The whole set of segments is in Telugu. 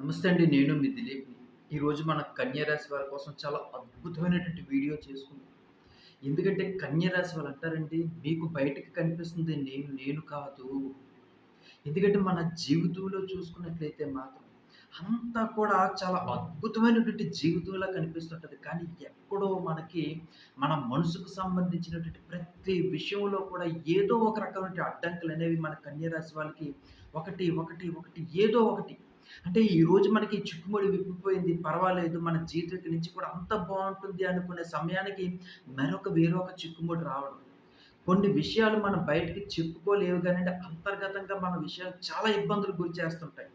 నమస్తే అండి నేను మీ దిలీప్. ఈరోజు మన కన్యారాశి వారి కోసం చాలా అద్భుతమైనటువంటి వీడియో చేసుకున్నాం ఎందుకంటే కన్యారాశి వాళ్ళు అంటారండి మీకు బయటకు కనిపిస్తుంది నేను నేను కాదు. ఎందుకంటే మన జీవితంలో చూసుకున్నట్లయితే మాత్రం అంతా కూడా చాలా అద్భుతమైనటువంటి జీవితంలా కనిపిస్తుంటుంది. కానీ ఎక్కడో మనకి మన మనసుకు సంబంధించినటువంటి ప్రతి విషయంలో కూడా ఏదో ఒక రకమైన అడ్డంకులు అనేవి మన కన్యారాశి వాళ్ళకి ఒకటి ఒకటి ఒకటి ఏదో ఒకటి అంటే ఈరోజు మనకి చిక్కుముడి విప్పిపోయింది పర్వాలేదు. మన జీవితం నుంచి కూడా అంత బాగుంటుంది అనుకునే సమయానికి మరొక వేరొక చిక్కుముడి రావడం. కొన్ని విషయాలు మనం బయటికి చెప్పుకోలేవు కానీ అంతర్గతంగా మన విషయాలు చాలా ఇబ్బందులు గురి చేస్తుంటాయి.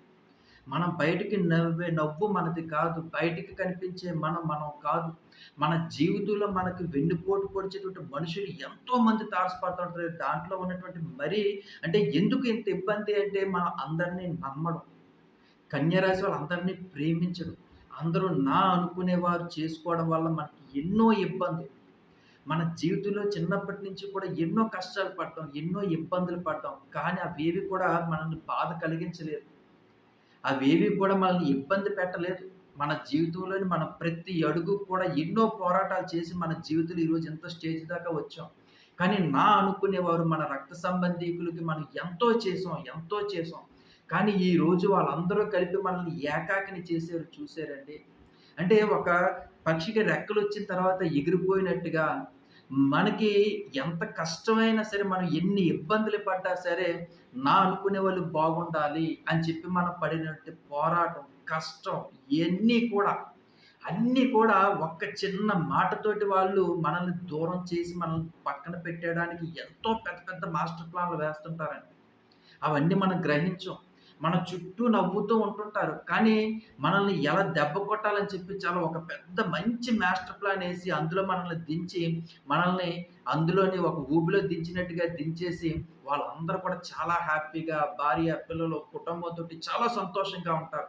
మనం బయటికి నవ్వే నవ్వు మనది కాదు. బయటికి కనిపించే మనం మనం కాదు. మన జీవితంలో మనకి వెన్నుపోటు పొడిచేటువంటి మనుషులు ఎంతో మంది తారసపడుతుంటారు. దాంట్లో ఉన్నటువంటి మరీ అంటే ఎందుకు ఇంత ఇబ్బంది అంటే మనం అందరినీ నమ్మడం. కన్యరాశి వాళ్ళందరినీ ప్రేమించడు. అందరూ నా అనుకునేవారు చేసుకోవడం వల్ల మనకి ఎన్నో ఇబ్బందులు. మన జీవితంలో చిన్నప్పటి నుంచి కూడా ఎన్నో కష్టాలు పడటం ఎన్నో ఇబ్బందులు పడటం కానీ అవేవి కూడా మనల్ని బాధ కలిగించలేదు. అవేవి కూడా మనల్ని ఇబ్బంది పెట్టలేదు. మన జీవితంలోని మన ప్రతి అడుగు కూడా ఎన్నో పోరాటాలు చేసి మన జీవితంలో ఈరోజు ఎంతో స్టేజ్ దాకా వచ్చాం. కానీ నా అనుకునేవారు మన రక్త సంబంధీకులకి మనం ఎంతో చేసాం ఎంతో చేసాం. కానీ ఈ రోజు వాళ్ళందరూ కలిపి మనల్ని ఏకాకిని చేశారు చూసారండి అంటే ఒక పక్షికి రెక్కలు వచ్చిన తర్వాత ఎగిరిపోయినట్టుగా మనకి ఎంత కష్టమైనా సరే మనం ఎన్ని ఇబ్బందులు పడ్డా సరే నా అనుకునే వాళ్ళు బాగుండాలి అని చెప్పి మనం పడినట్టు పోరాటం కష్టం ఇవన్నీ కూడా అన్నీ కూడా ఒక్క చిన్న మాటతోటి వాళ్ళు మనల్ని దూరం చేసి మనల్ని పక్కన పెట్టడానికి ఎంతో పెద్ద పెద్ద మాస్టర్ ప్లాన్లు వేస్తుంటారండి. అవన్నీ మనం గ్రహించం. మన చుట్టూ నవ్వుతూ ఉంటుంటారు. కానీ మనల్ని ఎలా దెబ్బ కొట్టాలని చెప్పి చాలా ఒక పెద్ద మంచి మాస్టర్ ప్లాన్ వేసి అందులో మనల్ని దించి మనల్ని అందులోని ఒక ఊబిలో దించినట్టుగా దించేసి వాళ్ళందరూ కూడా చాలా హ్యాపీగా భార్య పిల్లలు కుటుంబంతో చాలా సంతోషంగా ఉంటారు.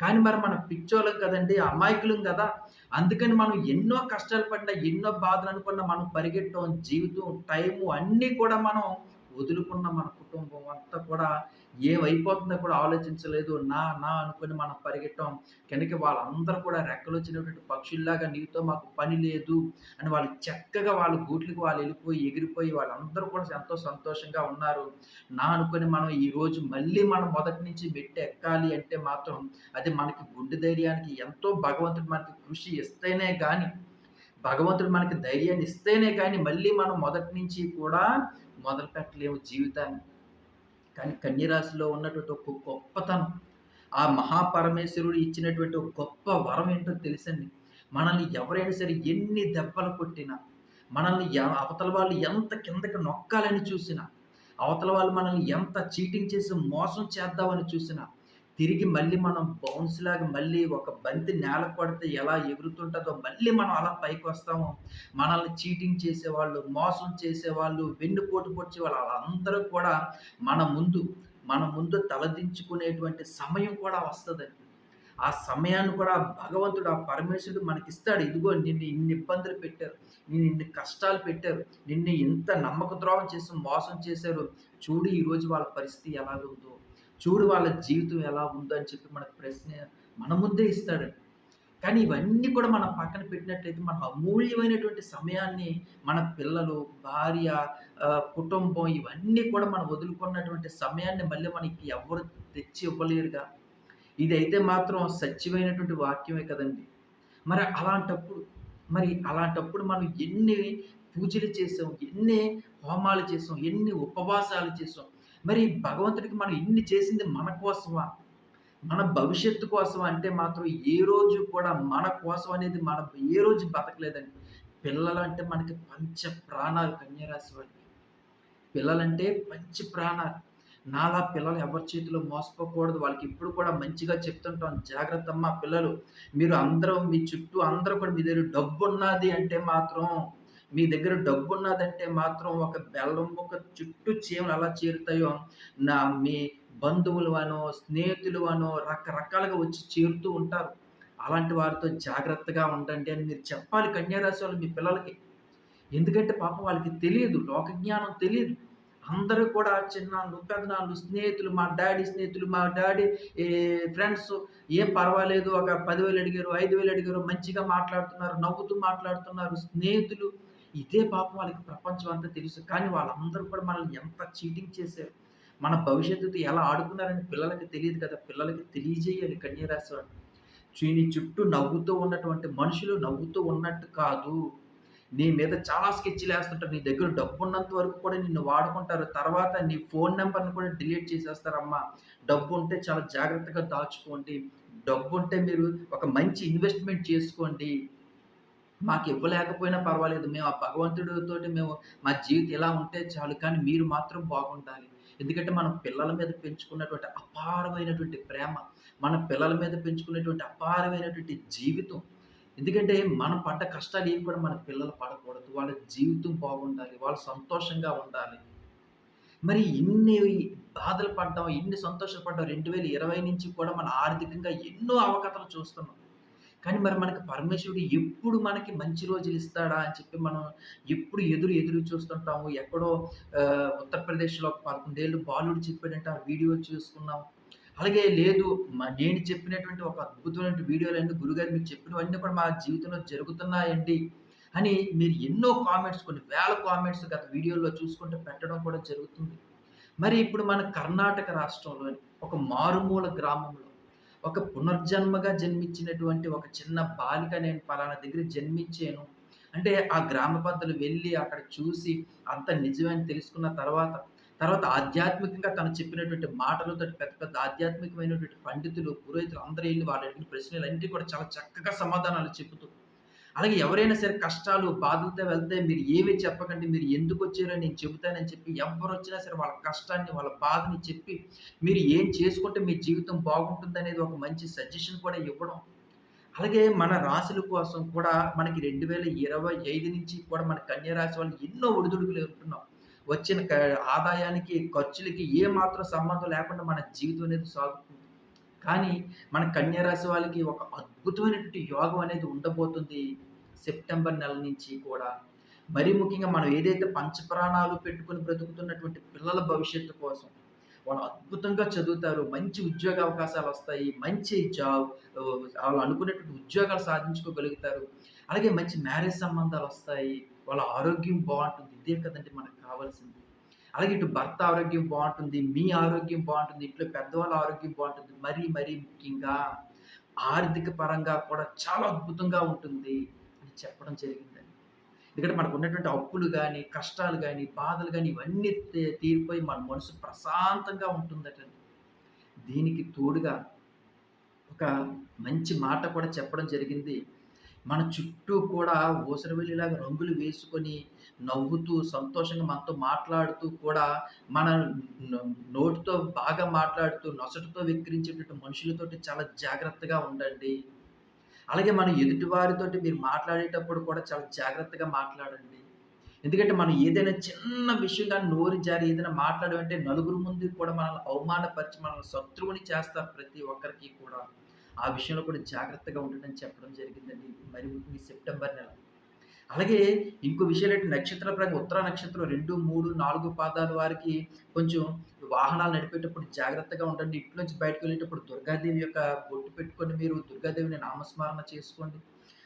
కానీ మరి మన పిచ్చోళ్ళం కదండి అమాయకులం కదా. అందుకని మనం ఎన్నో కష్టాలు పడినా ఎన్నో బాధలు అనుకున్నా మనం పరిగెట్టడం జీవితం టైము అన్నీ కూడా మనం వదులుకున్న మనం కుటుంబం అంతా కూడా ఏమైపోతుందో కూడా ఆలోచించలేదు. నా నా అనుకుని మనం పరిగెట్టం. కనుక వాళ్ళందరూ కూడా రెక్కలు వచ్చినటువంటి పక్షుల్లాగా నీతో మాకు పని లేదు అని వాళ్ళు చక్కగా వాళ్ళ గూట్లకి వాళ్ళు వెళ్ళిపోయి ఎగిరిపోయి వాళ్ళందరూ కూడా ఎంతో సంతోషంగా ఉన్నారు. నా అనుకుని మనం ఈరోజు మళ్ళీ మనం మొదటి నుంచి మెట్టి ఎక్కాలి అంటే మాత్రం అది మనకి గుండె ధైర్యానికి ఎంతో భగవంతుడు మనకి కృషి ఇస్తేనే కానీ భగవంతుడు మనకి ధైర్యాన్ని ఇస్తేనే కానీ మళ్ళీ మనం మొదటి నుంచి కూడా మొదలు పెట్టలేము జీవితాన్ని. కానీ కన్యరాశిలో ఉన్నటువంటి ఒక గొప్పతనం ఆ మహాపరమేశ్వరుడు ఇచ్చినటువంటి ఒక గొప్ప వరం ఏంటో తెలుసండి? మనల్ని ఎవరైనా సరే ఎన్ని దెబ్బలు కొట్టినా మనల్ని అవతల వాళ్ళు ఎంత కిందకి నొక్కాలని చూసినా అవతల వాళ్ళు మనల్ని ఎంత చీటింగ్ చేసి మోసం చేద్దామని చూసినా తిరిగి మళ్ళీ మనం బౌన్స్ లాగా మళ్ళీ ఒక బంతి నేల కొడితే ఎలా ఎగురుతుంటుందో మళ్ళీ మనం అలా పైకి వస్తాము. మనల్ని చీటింగ్ చేసేవాళ్ళు మోసం చేసేవాళ్ళు వెన్నుపోటు పొడిచే వాళ్ళు వాళ్ళందరూ కూడా మన ముందు మన ముందు తలదించుకునేటువంటి సమయం కూడా వస్తుందండి. ఆ సమయాన్ని కూడా భగవంతుడు ఆ పరమేశ్వరుడు మనకిస్తాడు. ఇదిగో నిన్ను ఇన్ని ఇబ్బందులు పెట్టారు నేను ఇన్ని కష్టాలు పెట్టారు నిన్ను ఇంత నమ్మక ద్రోహం చేసి మోసం చేశారు. చూడు ఈరోజు వాళ్ళ పరిస్థితి ఎలాగుందో. చూడు వాళ్ళ జీవితం ఎలా ఉందో అని చెప్పి మనకు ప్రశ్న మన ముందే ఇస్తాడండి కానీ ఇవన్నీ కూడా మనం పక్కన పెట్టినట్లయితే మన అమూల్యమైనటువంటి సమయాన్ని మన పిల్లలు భార్య కుటుంబం ఇవన్నీ కూడా మనం వదులుకున్నటువంటి సమయాన్ని మళ్ళీ మనకి ఎవరు తెచ్చి ఇవ్వలేరుగా ఇదైతే మాత్రం సత్యమైనటువంటి వాక్యమే కదండి. మరి అలాంటప్పుడు మరి అలాంటప్పుడు మనం ఎన్ని పూజలు చేసాం ఎన్ని హోమాలు చేసాం ఎన్ని ఉపవాసాలు చేసాం మరి భగవంతుడికి మనం ఇన్ని చేసింది మన కోసమా? మన భవిష్యత్తు కోసం అంటే మాత్రం ఏ రోజు కూడా మన కోసం అనేది మనం ఏ రోజు బతకలేదండి. పిల్లలు అంటే మనకి పంచ ప్రాణాలు కన్యారాశి వాళ్ళకి పిల్లలంటే పంచ ప్రాణాలు. నాలా పిల్లలు ఎవరి చేతిలో మోసపోకూడదు. వాళ్ళకి ఇప్పుడు కూడా మంచిగా చెప్తుంటాం. జాగ్రత్త అమ్మ పిల్లలు. మీరు అందరూ మీ చుట్టూ అందరూ కూడా మీ దగ్గర డబ్బు ఉన్నది అంటే మాత్రం మీ దగ్గర డబ్బు ఉన్నదంటే మాత్రం ఒక బెల్లం ఒక చుట్టూ చీమలు ఎలా చేరుతాయో నా మీ బంధువులు అనో స్నేహితులు అనో రకరకాలుగా వచ్చి చేరుతూ ఉంటారు అలాంటి వారితో జాగ్రత్తగా ఉండండి అని మీరు చెప్పాలి కన్యారాశి వాళ్ళు మీ పిల్లలకి ఎందుకంటే పాపం వాళ్ళకి తెలియదు లోకజ్ఞానం తెలియదు అందరూ కూడా చిన్నాళ్ళు, పెద్దనాళ్ళు స్నేహితులు, మా డాడీ స్నేహితులు, మా డాడీ ఫ్రెండ్స్ ఏం పర్వాలేదు ఒక పదివేలు అడిగారు, ఐదు వేలు అడిగారు, మంచిగా మాట్లాడుతున్నారు, నవ్వుతూ మాట్లాడుతున్నారు. స్నేహితులు ఇదే పాపం వాళ్ళకి ప్రపంచం అంతా తెలుసు. కానీ వాళ్ళందరూ కూడా మనల్ని ఎంత చీటింగ్ చేశారు. మన భవిష్యత్తుతో ఎలా ఆడుకున్నారని పిల్లలకి తెలియదు కదా! పిల్లలకి తెలియజేయాలి కన్యరాశి వాళ్ళు. చు నీ చుట్టూ నవ్వుతూ ఉన్నటువంటి మనుషులు నవ్వుతూ ఉన్నట్టు కాదు. నీ మీద చాలా స్కెచ్లు వేస్తుంటారు నీ దగ్గర డబ్బున్నంత వరకు కూడా నిన్ను వాడుకుంటారు. తర్వాత నీ ఫోన్ నెంబర్ని కూడా డిలీట్ చేసేస్తారమ్మా. డబ్బు ఉంటే చాలా జాగ్రత్తగా దాచుకోండి. డబ్బు ఉంటే మీరు ఒక మంచి ఇన్వెస్ట్‌మెంట్ చేసుకోండి. మాకు ఇవ్వలేకపోయినా పర్వాలేదు. మేము ఆ భగవంతుడితో మేము మా జీవితం ఇలా ఉంటే చాలు. కానీ మీరు మాత్రం బాగుండాలి. ఎందుకంటే మనం పిల్లల మీద పెంచుకున్నటువంటి అపారమైనటువంటి ప్రేమ, మన పిల్లల మీద పెంచుకునేటువంటి అపారమైనటువంటి జీవితం. ఎందుకంటే మనం పడ్డ కష్టాలు ఏవి కూడా మన పిల్లలు పడకూడదు. వాళ్ళ జీవితం బాగుండాలి. వాళ్ళు సంతోషంగా ఉండాలి. మరి ఇన్ని బాధలు పడ్డాం, ఇన్ని సంతోషాలు పడ్డాం 2020 నుంచి కూడా మన ఆర్థికంగా ఎన్నో అవకతలు చూస్తున్నాం. కానీ మరి మనకి పరమేశ్వరుడు ఎప్పుడు మనకి మంచి రోజులు ఇస్తాడా అని చెప్పి మనం ఎప్పుడు ఎదురు ఎదురు చూస్తుంటాము. ఎక్కడో ఉత్తరప్రదేశ్‌లో పదకొండేళ్ళు బాలుడు చెప్పాడంటే ఆ వీడియో చూసుకున్నాం. అలాగే లేదు నేను చెప్పినటువంటి ఒక అద్భుతమైన వీడియోలన్నీ గురుగారు మీకు చెప్పినవన్నీ కూడా మా జీవితంలో జరుగుతున్నాయండి అని మీరు ఎన్నో కామెంట్స్ కొన్ని వేల కామెంట్స్ గత వీడియోలో చూసుకుంటే పెట్టడం కూడా జరుగుతుంది. మరి ఇప్పుడు మన కర్ణాటక రాష్ట్రంలోని ఒక మారుమూల గ్రామంలో ఒక పునర్జన్మగా జన్మించినటువంటి ఒక చిన్న బాలిక నేను పలానా దగ్గర జన్మించాను. అంటే ఆ గ్రామ పెద్దలు వెళ్ళి అక్కడ చూసి అంత నిజమని తెలుసుకున్న తర్వాత, తర్వాత ఆధ్యాత్మికంగా తను చెప్పినటువంటి మాటలతోటి పెద్ద పెద్ద ఆధ్యాత్మికమైనటువంటి పండితులు, పురోహితులు అందరూ వెళ్ళి వాళ్ళు అడిగిన అన్నిటి కూడా చాలా చక్కగా సమాధానాలు చెబుతూ, అలాగే ఎవరైనా సరే కష్టాలు, బాధలతో వెళ్తే మీరు ఏమి చెప్పకండి. మీరు ఎందుకు వచ్చారో నేను చెబుతానని చెప్పి ఎవ్వరొచ్చినా సరే వాళ్ళ కష్టాన్ని, వాళ్ళ బాధని చెప్పి మీరు ఏం చేసుకుంటే మీ జీవితం బాగుంటుందనేది ఒక మంచి సజెషన్ కూడా ఇవ్వడం. అలాగే మన రాశుల కోసం కూడా మనకి 2025 నుంచి కూడా మన కన్యా రాశి వాళ్ళు ఎన్నో ఒడిదుడుకులు ఉంటున్నాం వచ్చిన క ఆదాయానికి, ఖర్చులకి ఏ మాత్రం సంబంధం లేకుండా మన జీవితం అనేది సాగుతుంది. కానీ మన కన్యారాశి వాళ్ళకి ఒక అద్భుతమైనటువంటి యోగం అనేది ఉండబోతుంది. సెప్టెంబర్ నెల నుంచి కూడా. మరీ ముఖ్యంగా మనం ఏదైతే పంచప్రాణాలు పెట్టుకొని బ్రతుకుతున్నటువంటి పిల్లల భవిష్యత్తు కోసం వాళ్ళు అద్భుతంగా చదువుతారు. మంచి ఉద్యోగ అవకాశాలు వస్తాయి మంచి జాబ్ వాళ్ళు అనుకున్నటువంటి ఉద్యోగాలు సాధించుకోగలుగుతారు. అలాగే మంచి మ్యారేజ్ సంబంధాలు వస్తాయి వాళ్ళ ఆరోగ్యం బాగుంటుంది ఇదే కదండి మనకు కావాల్సింది. అలాగే ఇటు భర్త ఆరోగ్యం బాగుంటుంది మీ ఆరోగ్యం బాగుంటుంది ఇంట్లో పెద్దవాళ్ళ ఆరోగ్యం బాగుంటుంది మరీ మరీ ముఖ్యంగా ఆర్థిక పరంగా కూడా చాలా అద్భుతంగా ఉంటుంది అని చెప్పడం జరిగిందండి. ఎందుకంటే మనకున్నటువంటి అప్పులు కానీ కష్టాలు కానీ బాధలు కానీ ఇవన్నీ తీరిపోయి మన మనసు ప్రశాంతంగా ఉంటుందటండి. దీనికి తోడుగా ఒక మంచి మాట కూడా చెప్పడం జరిగింది. మన చుట్టూ కూడా ఊసరవెల్లిలాగా రంగులు వేసుకొని, నవ్వుతూ, సంతోషంగా మనతో మాట్లాడుతూ కూడా మన నోటితో బాగా మాట్లాడుతూ, నొసటితో వెక్కిరించేటటువంటి మనుషులతోటి చాలా జాగ్రత్తగా ఉండండి. అలాగే మన ఎదుటివారితోటి మీరు మాట్లాడేటప్పుడు కూడా చాలా జాగ్రత్తగా మాట్లాడండి. ఎందుకంటే మనం ఏదైనా చిన్న విషయం గాని నోరు జారి ఏదైనా మాట్లాడమంటే నలుగురు ముందు కూడా మనల్ని అవమానపరిచి మనల్ని శత్రువుని చేస్తారు ప్రతి ఒక్కరికి కూడా. ఆ విషయంలో కూడా జాగ్రత్తగా ఉండడం చెప్పడం జరిగిందండి. మరి ఈ సెప్టెంబర్ నెల. అలాగే ఇంకో విషయాలేంటి నక్షత్ర పరంగా ఉత్తర నక్షత్రం 2, 3, 4 పాదాల వారికి కొంచెం వాహనాలు నడిపేటప్పుడు జాగ్రత్తగా ఉండండి. ఇంట్లోంచి బయటకెళ్ళేటప్పుడు దుర్గాదేవి యొక్క బొట్టు పెట్టుకొని మీరు దుర్గాదేవిని నామస్మరణ చేసుకోండి.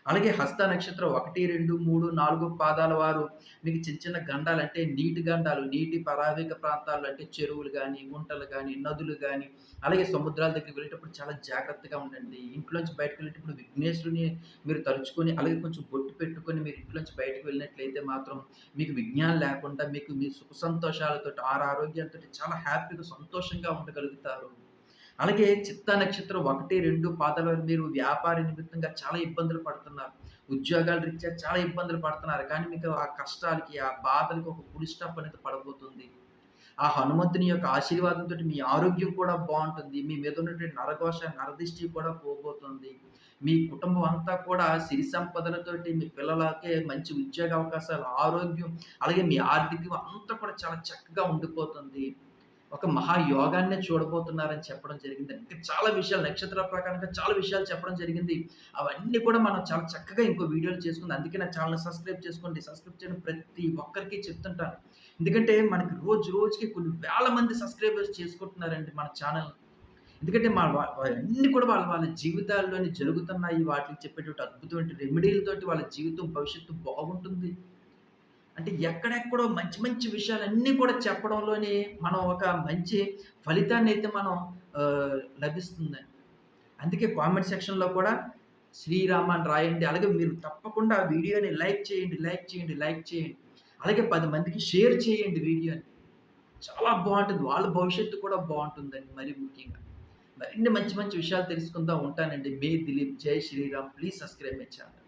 అలాగే హస్త నక్షత్రం 1, 2, 3, 4 పాదాల వారు మీకు చిన్న చిన్న గండాలు అంటే నీటి గండాలు, నీటి పరావిక ప్రాంతాలు అంటే చెరువులు కానీ గుంటలు కానీ నదులు కానీ అలాగే సముద్రాల దగ్గరికి వెళ్ళేటప్పుడు చాలా జాగ్రత్తగా ఉండండి. ఇంట్లోంచి బయటకు వెళ్ళేటప్పుడు విఘ్నేశ్వరుని మీరు తలుచుకొని, అలాగే కొంచెం బొట్టు పెట్టుకొని మీరు ఇంట్లోంచి బయటకు వెళ్ళినట్లయితే మాత్రం మీకు విజ్ఞానం లేకుండా మీకు మీ సుఖ సంతోషాలతో ఆరు ఆరోగ్యాలతోటి చాలా హ్యాపీగా, సంతోషంగా ఉండగలుగుతారు. అలాగే చిత్తా నక్షత్రం 1, 2 పాదాల వారు మీరు వ్యాపార నిమిత్తంగా చాలా ఇబ్బందులు పడుతున్నారు. ఉద్యోగాల రీత్యా చాలా ఇబ్బందులు పడుతున్నారు. కానీ మీకు ఆ కష్టాలకి, ఆ బాధలకి ఒక ఫుల్ స్టాప్ అనేది పడబోతుంది. ఆ హనుమంతుని యొక్క ఆశీర్వాదంతో మీ ఆరోగ్యం కూడా బాగుంటుంది మీ మీద ఉన్నటువంటి నరఘోష, నరదిష్టి కూడా పోబోతుంది. మీ కుటుంబం అంతా కూడా సిరి సంపదలతోటి మీ పిల్లలకే మంచి ఉద్యోగ అవకాశాలు, ఆరోగ్యం, అలాగే మీ ఆర్థికం అంతా కూడా చాలా చక్కగా ఉండిపోతుంది. ఒక మహాయోగాన్నే చూడబోతున్నారని చెప్పడం జరిగింది ఇంకా చాలా విషయాలు నక్షత్ర ప్రకారంగా చాలా విషయాలు చెప్పడం జరిగింది. అవన్నీ కూడా మనం చాలా చక్కగా ఇంకో వీడియోలు చేసుకుంది అందుకే నా ఛానల్ సబ్స్క్రైబ్ చేసుకోండి. సబ్స్క్రైబ్ చేయడం ప్రతి ఒక్కరికి చెప్తుంటాను. ఎందుకంటే మనకి రోజు రోజుకి కొన్ని వేల మంది సబ్స్క్రైబర్స్ చేసుకుంటున్నారండి మన ఛానల్. ఎందుకంటే మా అన్నీ కూడా వాళ్ళ వాళ్ళ జీవితాల్లోని జరుగుతున్నాయి. వాటిని చెప్పేటువంటి అద్భుతమైన రెమెడీలతోటి వాళ్ళ జీవితం భవిష్యత్తు బాగుంటుంది. అంటే ఎక్కడెక్కడో మంచి మంచి విషయాలన్నీ కూడా చెప్పడంలోనే మనం ఒక మంచి ఫలితాన్ని అయితే మనం లభిస్తుంది లభిస్తుందండి. అందుకే కామెంట్ సెక్షన్‌లో కూడా శ్రీరామ అని రాయండి. అలాగే మీరు తప్పకుండా ఆ వీడియోని లైక్ చేయండి, లైక్ చేయండి, లైక్ చేయండి. అలాగే పది మందికి షేర్ చేయండి వీడియోని. చాలా బాగుంటుంది వాళ్ళ భవిష్యత్తు కూడా బాగుంటుందండి మరి ముఖ్యంగా. మరిన్ని మంచి మంచి విషయాలు తెలుసుకుందాం. ఉంటానండి. మే Dileep. Jai Shriram. Please subscribe my channel.